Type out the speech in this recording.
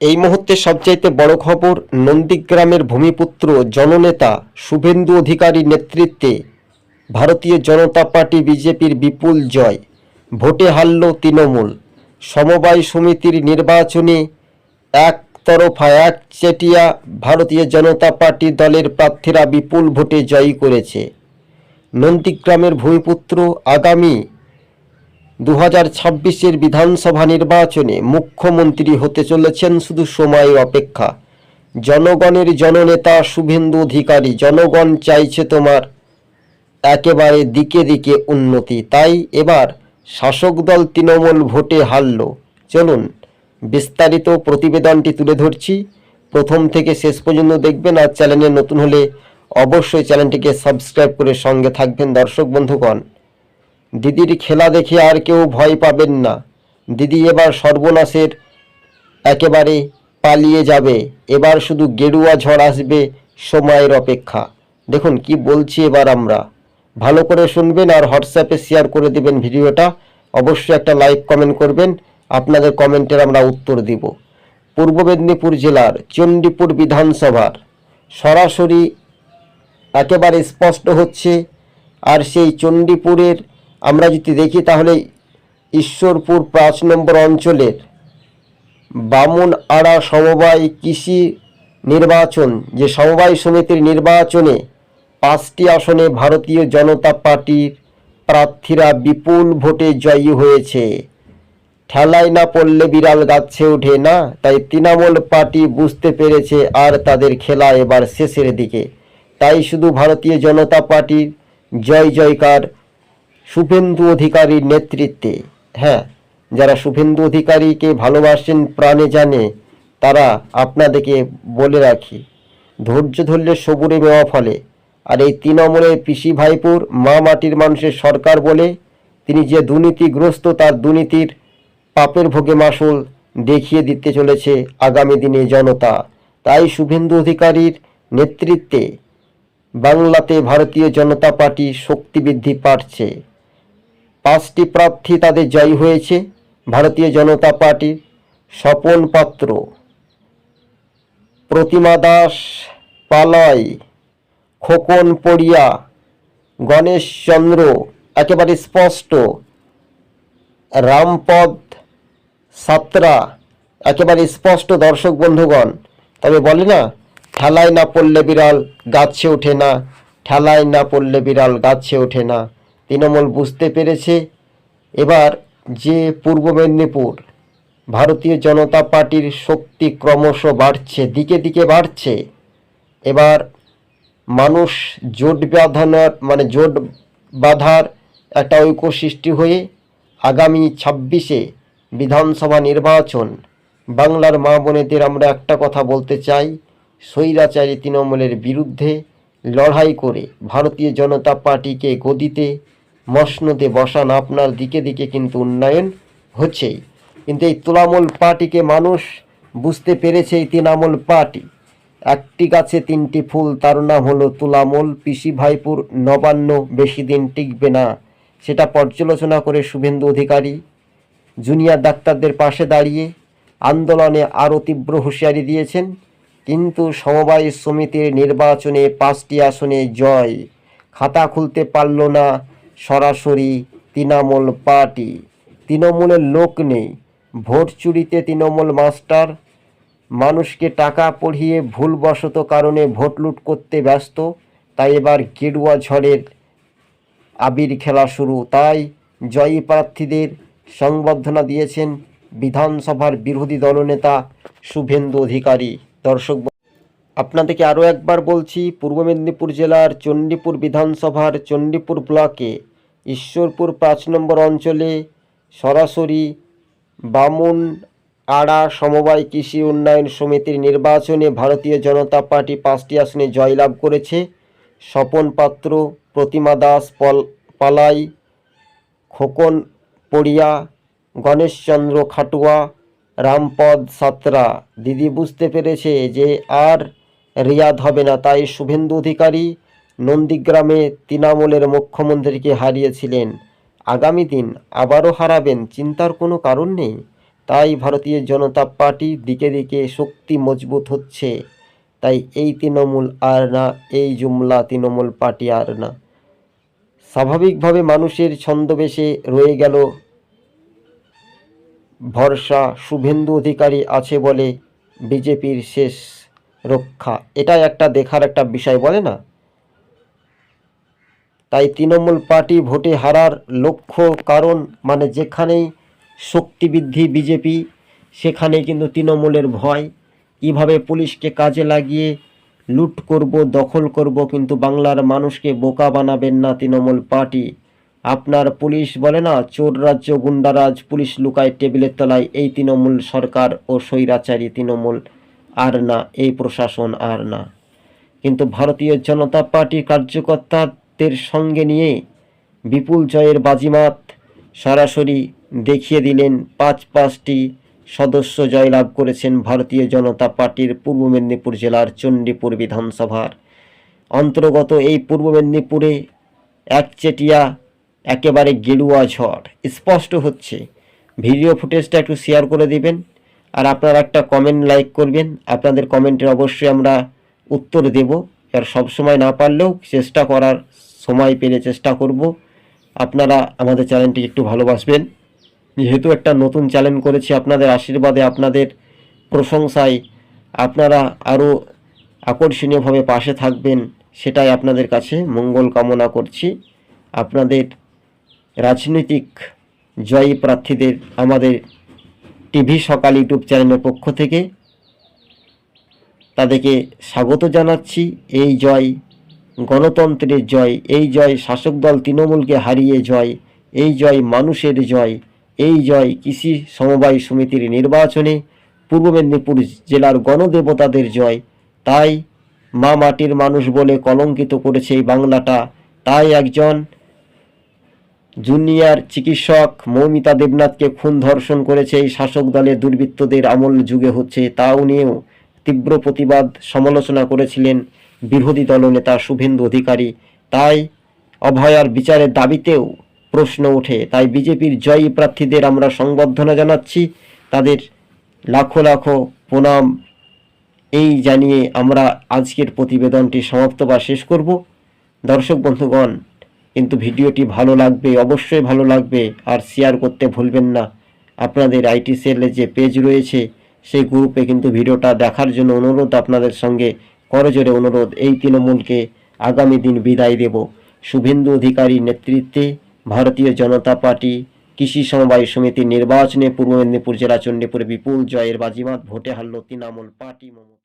এই মুহূর্তে সবচাইতে বড় খবর নন্দীগ্রামের ভূমিপুত্র জননেতা শুভেন্দু অধিকারী নেতৃত্বে ভারতীয় জনতা পার্টি বিজেপির বিপুল জয়। ভোটে হারল তৃণমূল। সমবায় সমিতির নির্বাচনে একতরফা এক চেটিয়া ভারতীয় জনতা পার্টি দলের প্রার্থীরা বিপুল ভোটে জয়ী করেছে। নন্দীগ্রামের ভূমিপুত্র আগামী দু হাজার ছাব্বিশের বিধানসভা নির্বাচনে মুখ্যমন্ত্রী হতে চলেছেন শুধু সময় অপেক্ষা। জনগণের জননেতা শুভেন্দু অধিকারী, জনগণ চাইছে তোমার একেবারে দিকে দিকে উন্নতি। তাই এবার শাসক দল তৃণমূল ভোটে হারল। চলুন, বিস্তারিত প্রতিবেদনটি তুলে ধরছি। প্রথম থেকে শেষ পর্যন্ত দেখবেন আর চ্যানেলে নতুন হলে অবশ্যই চ্যানেলটিকে সাবস্ক্রাইব করে সঙ্গে থাকবেন দর্শক বন্ধুগণ। দিদির খেলা দেখে আর কেউ ভয় পাবেন না। দিদি এবার সর্বনাশের একেবারে পালিয়ে যাবে। এবার শুধু গেরুয়া ঝড় আসবে সময়ের অপেক্ষা। দেখুন কি বলছি এবার আমরা। ভালো করে শুনবেন আর হোয়াটসঅ্যাপে শেয়ার করে দিবেন ভিডিওটা। অবশ্যই একটা লাইক কমেন্ট করবেন। আপনাদের কমেন্টের আমরা উত্তর দিব। পূর্ব মেদিনীপুর জেলার চণ্ডীপুর বিধানসভার সরাসরি একেবারে স্পষ্ট হচ্ছে আর সেই চণ্ডীপুরের আমরা যদি দেখি তাহলে ঈশ্বরপুর পাঁচ নম্বর অঞ্চলের বামুন আড়া সমবায় কৃষি নির্বাচন, যে সমবায় সমিতির নির্বাচনে পাঁচটি আসনে ভারতীয় জনতা পার্টির প্রার্থীরা বিপুল ভোটে জয়ী হয়েছে। ঠেলায় না পড়লে বিড়াল গাছে ওঠে না, তাই তৃণমূল পার্টি বুঝতে পেরেছে আর তাদের খেলা এবার শেষের দিকে। তাই শুধু ভারতীয় জনতা পার্টির জয় জয়কার শুভেন্দু অধিকারীর নেতৃত্বে। হ্যাঁ যারা শুভেন্দু অধিকারীকে ভালোবাসেন, প্রাণে জানে, তারা আপনাদেরকে বলে রাখি, ধৈর্য ধরলে সবুরে মেওয়া ফলে। আর এই তৃণমূলের পিসি ভাইপুর মা মাটির মানুষের সরকার বলে, তিনি যে দুর্নীতিগ্রস্ত, তার দুর্নীতির পাপের ভোগে মাসুল দেখিয়ে দিতে চলেছে আগামী দিনে জনতা। তাই শুভেন্দু অধিকারীর নেতৃত্বে বাংলাতে ভারতীয় জনতা পার্টি শক্তি বৃদ্ধি পাচ্ছে। পাঁচটি প্রার্থী তাদের জয়ী হয়েছে। ভারতীয় জনতা পার্টির স্বপন পাত্র প্রতিমা দাস, পালয়, খোকন পড়িয়া গণেশচন্দ্র একেবারে স্পষ্ট, রামপদ সাতরা, একেবারে স্পষ্ট দর্শক বন্ধুগণ। তবে বলে না, ঠেলায় না পড়লে বিড়াল, গাছে ওঠে না। ঠেলায় না পড়লে বিড়াল, গাছে ওঠে না। তৃণমূল বুঝতে পেরেছে। এবার যে পূর্ব মেদিনীপুর, ভারতীয় জনতা পার্টির শক্তি ক্রমশ বাড়ছে, দিকে দিকে বাড়ছে। এবার মানুষ জোট বাঁধানোর মানে জোট বাঁধার একটা ঐক্য সৃষ্টি হয়ে আগামী ছাব্বিশে বিধানসভা নির্বাচন, বাংলার মা বোনেদের আমরা একটা কথা বলতে চাই, স্বৈরাচারী তৃণমূলের বিরুদ্ধে লড়াই করে ভারতীয় জনতা পার্টিকে গদিতে মসনদে বসান আপনার দিকে দিকে কিন্তু উন্নয়ন হচ্ছেই। কিন্তু এই তৃণমূল পার্টিকে মানুষ বুঝতে পেরেছে এই তৃণমূল পার্টি। একটি গাছে তিনটি ফুল, তার নাম হলো তুলামূল। পিসি ভাইপুর নবান্ন, বেশি দিন টিকবে না। সেটা পর্যালোচনা করে শুভেন্দু অধিকারী, জুনিয়র ডাক্তারদের পাশে দাঁড়িয়ে আন্দোলনে আরও তীব্র হুঁশিয়ারি দিয়েছেন। কিন্তু সমবায় সমিতির নির্বাচনে পাঁচটি আসনে জয়। খাতা খুলতে পারল না। সরাসরি তৃণমূল পার্টি। তৃণমূলের লোক নেই। ভোট চুরিতে তৃণমূল মাস্টার। মানুষকে টাকা পড়িয়ে ভুলবশত কারণে ভোট লুট করতে ব্যস্ত। তাই এবার গেরুয়া ঝড়ের আবির খেলা শুরু। তাই জয়ী প্রার্থীদের সংবর্ধনা দিয়েছেন বিধানসভার বিরোধী দলনেতা শুভেন্দু অধিকারী। দর্শক আপনাদেরকে আরও একবার বলছি, পূর্ব মেদিনীপুর জেলার চণ্ডীপুর বিধানসভার চণ্ডীপুর ব্লকে ঈশ্বরপুর পাঁচ নম্বর অঞ্চলে সরাসরি বামুন আড়া সমবায় কৃষি উন্নয়ন সমিতির নির্বাচনে ভারতীয় জনতা পার্টি পাঁচটি আসনে জয়লাভ করেছে। স্বপন পাত্র, প্রতিমা দাস, পল, পালাই, খোকন পড়িয়া, গণেশচন্দ্র খাটুয়া, রামপদ সাতরা। দিদি বুঝতে পেরেছে যে আর রিয়াদ হবে না, তাই শুভেন্দু অধিকারী নন্দীগ্রামে তৃণমূলের মুখ্যমন্ত্রীকে হারিয়েছিলেন। আগামী দিন আবারও হারাবেন চিন্তার কোনো কারণ নেই। তাই ভারতীয় জনতা পার্টি দিকে দিকে শক্তি মজবুত হচ্ছে। তাই এই তৃণমূল আর না, এই জুমলা তৃণমূল পার্টি আর না। স্বাভাবিকভাবে মানুষের ছন্দবেশে রয়ে গেল ভরসা। শুভেন্দু অধিকারী আছে বলে বিজেপির শেষ রক্ষা। এটাই একটা দেখার একটা বিষয়, বলে না? তাই তৃণমূল পার্টি ভোটে হারার লক্ষ্য, কারণ মানে যেখানেই শক্তি বৃদ্ধি বিজেপি সেখানে কিন্তু তৃণমূলের ভয়। কীভাবে পুলিশকে কাজে লাগিয়ে লুট করব, দখল করব, কিন্তু বাংলার মানুষকে বোকা বানাবেন না তৃণমূল পার্টি। আপনার পুলিশ বলে না, চোর রাজ্য গুন্ডারাজ পুলিশ লুকায় টেবিলের তলায়, এই তৃণমূল সরকার ও স্বৈরাচারী তৃণমূল। আর না, এই প্রশাসন আর না। কিন্তু ভারতীয় জনতা পার্টি কার্যকর্তাদের সঙ্গে নিয়ে বিপুল জয়ের বাজিমাত সরাসরি দেখিয়ে দিলেন পাঁচ পাঁচটি সদস্য জয়লাভ করেছেন ভারতীয় জনতা পার্টির পূর্ব মেদিনীপুর জেলার চণ্ডীপুর বিধানসভার। অন্তর্গত এই পূর্ব মেদিনীপুরে একচেটিয়া, একেবারে গেরুয়া ঝড়। স্পষ্ট হচ্ছে, ভিডিও ফুটেজটা একটু শেয়ার করে দিবেন, আর আপনারা একটা কমেন্ট লাইক করবেন। আপনাদের কমেন্টের অবশ্যই আমরা উত্তর দেব। আর সবসময় না পারলেও চেষ্টা করার সময় পেলে চেষ্টা করব। আপনারা আমাদের চ্যানেলটি একটু ভালোবাসবেন। যেহেতু একটা নতুন চ্যানেল করেছি, আপনাদের আশীর্বাদে, আপনাদের প্রশংসায় আপনারা আরও আকর্ষণীয়ভাবে পাশে থাকবেন, সেটাই আপনাদের কাছে মঙ্গল কামনা করছি। আপনাদের রাজনৈতিক জয়ী প্রার্থীদের আমাদের টিভি সকাল ইউটিউব চ্যানেলের পক্ষ থেকে তাদেরকে স্বাগত জানাচ্ছি। এই জয় গণতন্ত্রের জয়, এই জয় শাসক দল তৃণমূলকে হারিয়ে জয়, এই জয় মানুষের জয়, এই জয় কৃষি সমবায় সমিতির নির্বাচনে পূর্ব মেদিনীপুর জেলার গণদেবতাদের জয়। তাই মা মাটির মানুষ বলে কলঙ্কিত করেছে এই বাংলাটা। তাই একজন জুনিয়র চিকিৎসক মৌমিতা দেবনাথকে খুন ধর্ষণ করেছে এই শাসক দলের দুর্বৃত্তদের আমল যুগে হচ্ছে। তাও নিয়েও তীব্র প্রতিবাদ সমালোচনা করেছিলেন বিরোধী দলনেতা শুভেন্দু অধিকারী। তাই অভয়ার বিচারের দাবিতেও প্রশ্ন ওঠে। তাই বিজেপির জয়ী প্রার্থীদের আমরা সংবর্ধনা জানাচ্ছি। তাদের লাখো লাখো প্রণাম। এই জানিয়ে আমরা আজকের প্রতিবেদনটি সমাপ্ত বা শেষ করব। দর্শক বন্ধুগণ, কিন্তু ভিডিওটি ভালো লাগবে, অবশ্যই ভালো লাগবে। আর শেয়ার করতে ভুলবেন না। আপনাদের আইটি সেলের যে পেজ রয়েছে, সেই গ্রুপে কিন্তু ভিডিওটা দেখার জন্য অনুরোধ আপনাদের সঙ্গে। করজোরে অনুরোধ, এই তৃণমূলকে আগামী দিন বিদায় দেব। শুভেন্দু অধিকারীর নেতৃত্বে ভারতীয় জনতা পার্টি কৃষি সমবায় সমিতির নির্বাচনে পূর্ব মেদিনীপুর জেলা চণ্ডীপুরে বিপুল জয়ের বাজিমাত, ভোটে হারল তৃণমূল পার্টি